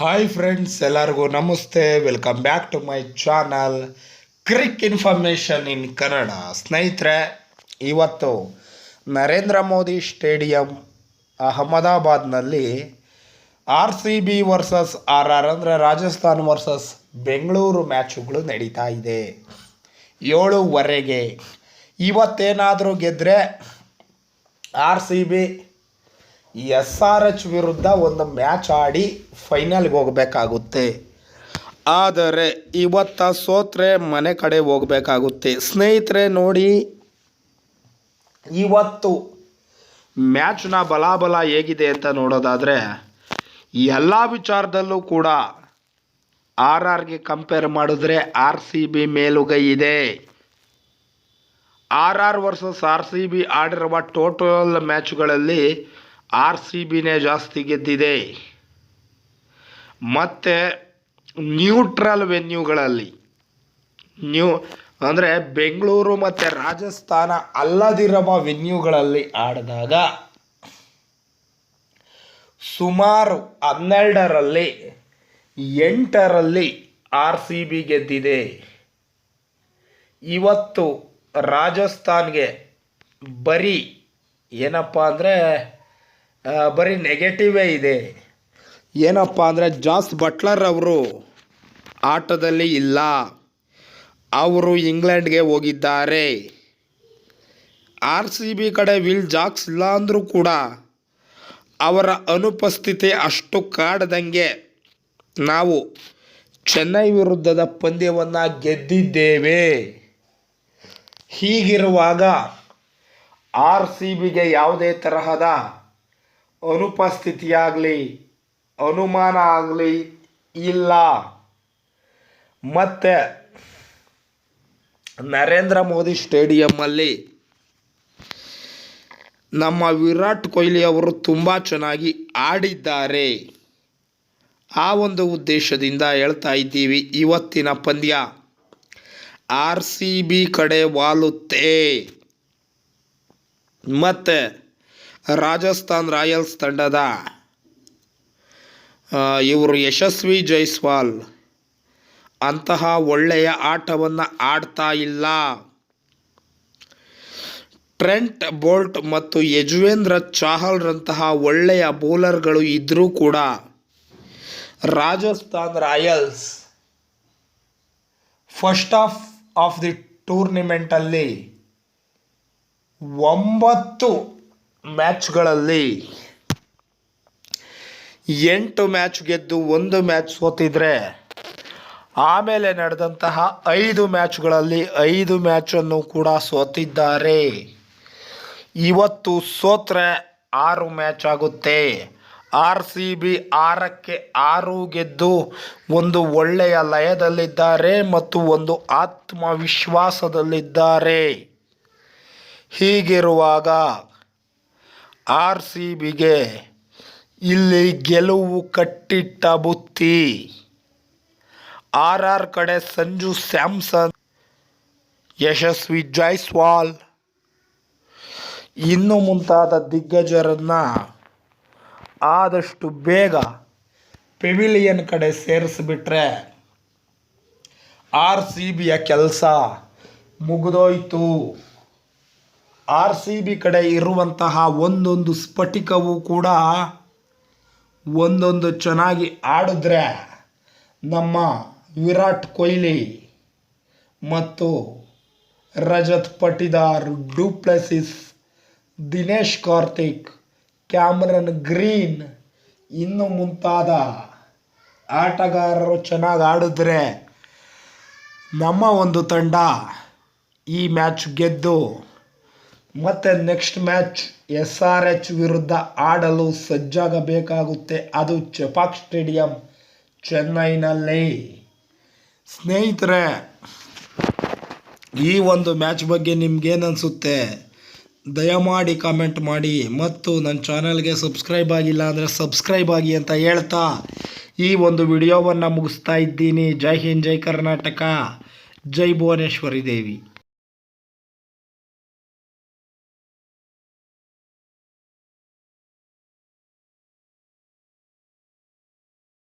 Hi friends ಎಲ್ಲರಿಗೂ ನಮಸ್ತೆ. Welcome back to my channel cric information in Kannada ಸ್ನೇಹಿತರೆ, ಇವತ್ತು ನರೇಂದ್ರ ಮೋದಿ ಸ್ಟೇಡಿಯಂ, ಅಹಮದಾಬಾದ್ನಲ್ಲಿ R C B versus R R ಅಂದರೆ ರಾಜಸ್ಥಾನ್ ವರ್ಸಸ್ ಬೆಂಗಳೂರು ಮ್ಯಾಚುಗಳು ನಡೀತಾ ಇದೆ. ಏಳುವರೆಗೆ. ಇವತ್ತೇನಾದರೂ ಗೆದ್ದರೆ R C B S R H ವಿರುದ್ಧ ಒಂದು ಮ್ಯಾಚ್ ಆಡಿ ಫೈನಲ್ಗೆ ಹೋಗಬೇಕಾಗುತ್ತೆ. ಆದರೆ ಇವತ್ತ ಸೋತ್ರೆ ಮನೆ ಕಡೆ ಹೋಗಬೇಕಾಗುತ್ತೆ. ಸ್ನೇಹಿತರೆ ನೋಡಿ, ಇವತ್ತು ಮ್ಯಾಚ್ನ ಬಲಾಬಲ ಹೇಗಿದೆ ಅಂತ ನೋಡೋದಾದರೆ ಎಲ್ಲ ವಿಚಾರದಲ್ಲೂ ಕೂಡ ಆರ್ ಆರ್ಗೆ ಕಂಪೇರ್ ಮಾಡಿದ್ರೆ ಆರ್ ಸಿ ಬಿ ಮೇಲುಗೈ ಇದೆ. R R versus R C B ಆಡಿರುವ total ಮ್ಯಾಚ್ಗಳಲ್ಲಿ ಆರ್ ಸಿ ಬಿನೇ ಜಾಸ್ತಿ ಗೆದ್ದಿದೆ. ಮತ್ತು ನ್ಯೂಟ್ರಲ್ ವೆನ್ಯೂಗಳಲ್ಲಿ. ನ್ಯೂ ಅಂದರೆ ಬೆಂಗಳೂರು ಮತ್ತು ರಾಜಸ್ಥಾನ ಅಲ್ಲದಿರುವ ವೆನ್ಯೂಗಳಲ್ಲಿ ಆಡಿದಾಗ ಸುಮಾರು ಹನ್ನೆರಡರಲ್ಲಿ ಎಂಟರಲ್ಲಿ ಆರ್ ಸಿ ಬಿ ಗೆದ್ದಿದೆ. ಇವತ್ತು ರಾಜಸ್ಥಾನ್ಗೆ ಬರೀ ಏನಪ್ಪ ಅಂದರೆ ಬರೀ ನೆಗೆಟಿವೇ ಇದೆ. ಏನಪ್ಪ ಅಂದರೆ ಜಾಸ್ ಬಟ್ಲರ್ ಅವರು ಆಟದಲ್ಲಿ ಇಲ್ಲ. ಅವರು ಇಂಗ್ಲೆಂಡ್ಗೆ ಹೋಗಿದ್ದಾರೆ. ಆರ್ ಸಿ ಬಿ ಕಡೆ ವಿಲ್ ಜಾಕ್ಸ್ ಇಲ್ಲ ಅಂದರೂ ಕೂಡ ಅವರ ಅನುಪಸ್ಥಿತಿ ಅಷ್ಟು ಕಾಡದಂಗೆ ನಾವು ಚೆನ್ನೈ ವಿರುದ್ಧದ ಪಂದ್ಯವನ್ನು ಗೆದ್ದಿದ್ದೇವೆ. ಹೀಗಿರುವಾಗ ಆರ್ ಸಿ ಬಿಗೆ ಯಾವುದೇ ತರಹದ ಅನುಪಸ್ಥಿತಿಯಾಗಲಿ ಅನುಮಾನ ಆಗಲಿ ಇಲ್ಲ. ಮತ್ತು ನರೇಂದ್ರ ಮೋದಿ ಸ್ಟೇಡಿಯಮ್ಮಲ್ಲಿ ನಮ್ಮ ವಿರಾಟ್ ಕೊಹ್ಲಿ ಅವರು ತುಂಬ ಚೆನ್ನಾಗಿ ಆಡಿದ್ದಾರೆ. ಆ ಒಂದು ಉದ್ದೇಶದಿಂದ ಹೇಳ್ತಾ ಇದ್ದೀವಿ, ಇವತ್ತಿನ ಪಂದ್ಯ. ಆರ್ ಸಿ ಬಿ ಕಡೆ ವಾಲುತ್ತೆ. ಮತ್ತು ರಾಜಸ್ಥಾನ್ ರಾಯಲ್ಸ್ ತಂಡದ ಇವರು ಯಶಸ್ವಿ ಜೈಸ್ವಾಲ್. ಅಂತಹ ಒಳ್ಳೆಯ ಆಟವನ್ನು ಆಡ್ತಾ ಇಲ್ಲ. ಟ್ರೆಂಟ್ ಬೋಲ್ಟ್ ಮತ್ತು ಯಜುವೇಂದ್ರ ಚಾಹಲ್ರಂತಹ ಒಳ್ಳೆಯ ಬೌಲರ್ಗಳು ಇದ್ದರೂ ಕೂಡ Rajasthan Royals first of of the ಟೂರ್ನಿಮೆಂಟಲ್ಲಿ ಒಂಬತ್ತು ಮ್ಯಾಚ್ಗಳಲ್ಲಿ ಎಂಟು ಮ್ಯಾಚ್ ಗೆದ್ದು ಒಂದು ಮ್ಯಾಚ್ ಸೋತಿದ್ರೆ ಆಮೇಲೆ ನಡೆದಂತಹ ಐದು ಮ್ಯಾಚ್ಗಳಲ್ಲಿ ಐದು ಮ್ಯಾಚನ್ನು ಕೂಡ ಸೋತಿದ್ದಾರೆ. ಇವತ್ತು ಸೋತ್ರೆ ಆರು ಮ್ಯಾಚ್ ಆಗುತ್ತೆ. ಆರ್ ಸಿ ಬಿ ಆರಕ್ಕೆ ಆರು ಗೆದ್ದು ಒಂದು ಒಳ್ಳೆಯ ಲಯದಲ್ಲಿದ್ದಾರೆ ಮತ್ತು ಒಂದು ಆತ್ಮವಿಶ್ವಾಸದಲ್ಲಿದ್ದಾರೆ. ಹೀಗಿರುವಾಗ ಆರ್ ಸಿ ಬಿಗೆ ಇಲ್ಲಿ ಗೆಲುವು ಕಟ್ಟಿಟ್ಟ ಬುತ್ತಿ. ಆರ್ ಆರ್ ಕಡೆ ಸಂಜು ಸ್ಯಾಮ್ಸನ್, ಯಶಸ್ವಿ ಜೈಸ್ವಾಲ್ ಇನ್ನು ಮುಂತಾದ ದಿಗ್ಗಜರನ್ನು ಆದಷ್ಟು ಬೇಗ ಪೆವಿಲಿಯನ್ ಕಡೆ ಸೇರಿಸ್ಬಿಟ್ರೆ ಆರ್ ಸಿ ಬಿಯ ಕೆಲಸ ಮುಗಿದೋಯ್ತು. ಆರ್ ಸಿ ಬಿ ಕಡೆ ಇರುವಂತಹ ಒಂದೊಂದು ಸ್ಫಟಿಕವು ಕೂಡ ಒಂದೊಂದು ಚೆನ್ನಾಗಿ ಆಡಿದ್ರೆ ನಮ್ಮ ವಿರಾಟ್ ಕೊಹ್ಲಿ ಮತ್ತು Rajat Patidar du Plessis, Dinesh Karthik, Cameron Green ಇನ್ನು ಮುಂತಾದ ಆಟಗಾರರು ಚೆನ್ನಾಗಿ ಆಡಿದ್ರೆ ನಮ್ಮ ಒಂದು ತಂಡ ಈ ಮ್ಯಾಚ್ ಗೆದ್ದು ಮತ್ತು next match S R H ವಿರುದ್ಧ ಆಡಲು ಸಜ್ಜಾಗಬೇಕಾಗುತ್ತೆ. ಅದು ಚೆಪಾಕ್ ಸ್ಟೇಡಿಯಂ, ಚೆನ್ನೈನಲ್ಲಿ. ಸ್ನೇಹಿತರೆ, ಈ ಒಂದು ಮ್ಯಾಚ್ ಬಗ್ಗೆ ನಿಮ್ಗೇನು ಅನಿಸುತ್ತೆ ದಯಮಾಡಿ ಕಾಮೆಂಟ್ ಮಾಡಿ. ಮತ್ತು ನನ್ನ ಚಾನಲ್ಗೆ ಸಬ್ಸ್ಕ್ರೈಬ್ ಆಗಿಲ್ಲ ಅಂದರೆ ಸಬ್ಸ್ಕ್ರೈಬ್ ಆಗಿ ಅಂತ ಹೇಳ್ತಾ ಈ ಒಂದು ವಿಡಿಯೋವನ್ನು ಮುಗಿಸ್ತಾ ಇದ್ದೀನಿ. ಜೈ ಹಿಂದ್, ಜೈ ಕರ್ನಾಟಕ. ಜೈ ಭುವನೇಶ್ವರಿ ದೇವಿ.